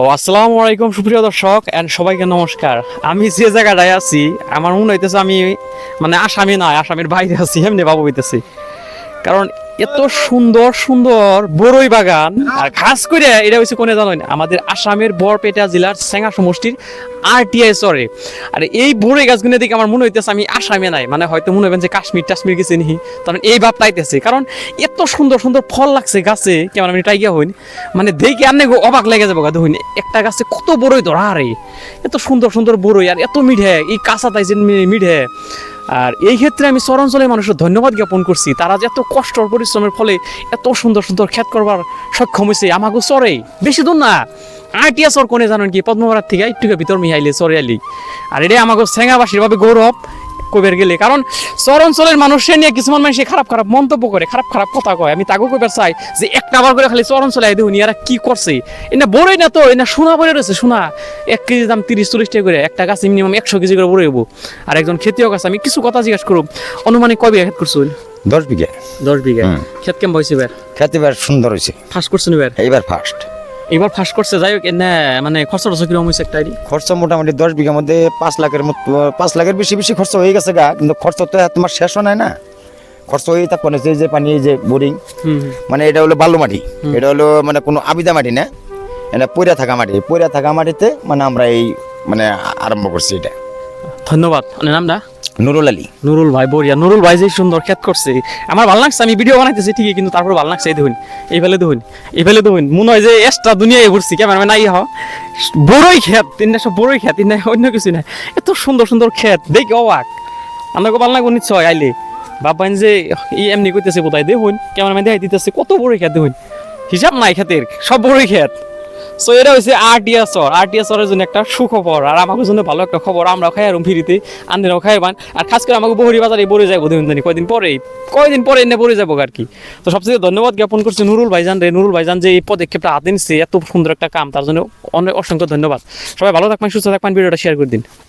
ও, আসসালামু আলাইকুম, সুপ্রিয় দর্শক অ্যান্ড সবাইকে নমস্কার। আমি যে জায়গাটায় আছি, আমার মনে হইতেছে আমি মানে আসামি নয়, আসামির বাইরে আছি, এমনি ভাবো হইতেছি। কারণ এত সুন্দর সুন্দর বড়ই বাগান। আর খাস করে এটা হচ্ছে কোনে জানো না, আমাদের আসামের বরপেটা জেলার সেঙ্গা সমষ্টির আরটিআই চরে। আর এই বড়ই গাছগুলো দেখে আমার মনে হইতেছে আমি আসামে নাই মানে হয়তো মনে হবেন যে কাশ্মীর টাশ্মীর গেছে নিহি, কারণ এই ভাব পাইতেছে। কারণ এত সুন্দর সুন্দর ফল লাগছে গাছে, কেমন আমি টাইগিয়া হইন মানে দেখে আপনি অবাক লেগে যাব গাছ হইনি একটা গাছে কত বড়ই ধরা রে। এত সুন্দর সুন্দর বড়ই আর এত মিঠে, এই কাঁচা তাই যে মিঠে। আর এই ক্ষেত্রে আমি চরাঞ্চলের মানুষের ধন্যবাদ জ্ঞাপন করছি। তারা যে এত কষ্ট পরিশ্রমের ফলে এত সুন্দর সুন্দর খ্যাত করবার সক্ষম হয়েছে আমাকে চরে। বেশি দূর না। আটিয়া চর কোনে জানেন কি? পদ্মপাড়ার থেকে একটু ভিতর মিহাইলে চরে আলি আর এটাই আমাকে সেঙ্গাবাসীর ভাবে গৌরব। কইবার গেলে। কারণ চর অঞ্চলের মানুষের নিয়ে কিছুমান মানুষ খারাপ খারাপ মন্তব্য করে খারাপ খারাপ কথা কয়। আমি তাকেও কইবার চাই যে একটা আবার করে খালি চর অঞ্চলে আই দেখুন এরা কি করছে। এনা বড়ই না তো এনা সোনা বড়ে রয়েছে সোনা। এক কেজি দাম তিরিশ চল্লিশ টাকা করে একটা গাছ মিনিমাম একশো কেজি করে বড়ে হব আর একজন খেতিও গাছ আমি কিছু কথা জিজ্ঞাসা করব অনুমানিক কয় বিঘা খেত করছুন দশ বিঘা। দশ বিঘা। খেত কেমন হয়েছে এবার? খেতে এবার সুন্দর হয়েছে ফার্স্ট করছেন এবার? এইবার ফার্স্ট এবার ফাঁস করছে যাই হোক না মানে খরচা টরচ কীরকম হয়েছে একটা খরচা মোটামুটি দশ বিঘার মধ্যে পাঁচ লাখের মতো পাঁচ লাখের বেশি বেশি খরচা হয়ে গেছে গা কিন্তু খরচা তো তোমার শেষ হয় না। খরচ হয়ে থাকবে না যে পানি যে বোরিং মানে এটা হলো বালু মাটি এটা হলো মানে কোনো আবিদা মাটি না এটা পইরা থাকা মাটি পইরা থাকা মাটিতে মানে আমরা এই মানে আরম্ভ করছি এটা। ধন্যবাদ। মানে নামটা? নুরুল আলী। নুরুল ভাই বরিয়া নুরুল ভাই যে সুন্দর খেত করছে। আমার ভালো লাগছে আমি ভিডিও বানাইতেছি ঠিকই কিন্তু তারপর ভালো লাগছে এই দেখুন এই ফেলে দেখুন এই ফেলে দেখুন। মনে হয় যে এক্সট্রা দুনিয়ায় ঘুরছি কেমন নাই হ। বড়ই খেত তিনটা সব বড়ই খেত তিনটা অন্য কিছু না এত সুন্দর সুন্দর খেত দেখি অবাক। আমাকে ভালো লাগবো নিশ্চয় আইলে। বাবাইন যে এই এমনি করতেছে বোধহয় দেখুন আমি দেখাই দিতেছে কত বড়ই খেত দেখুন। হিসাব নাই খেতের সব বড়ই খেত সো এটা হচ্ছে আরটিএস চর আরটিএস চরের জন্য একটা সুখবর, আর আমার জন্য ভালো একটা খবর। আমরা খাই আর ফিরিতে, আন্দিনাও খাই বান আর খাস করে আমাকে বহরি বাজারে বলে যাব দিন কয়দিন পরে? কয়দিন পরে এনে বলে যাব আর কি? তো সবচেয়ে ধন্যবাদ জ্ঞাপন করছি নুরুল ভাইজান রে। নুরুল ভাইজান যে এই পদক্ষেপটা হাতে নিচ্ছে এত সুন্দর একটা কাম, তার জন্য অনেক অসংখ্য ধন্যবাদ। সবাই ভালো থাকবেন, সুস্থ থাকবেন, ভিডিওটা শেয়ার করে দিন।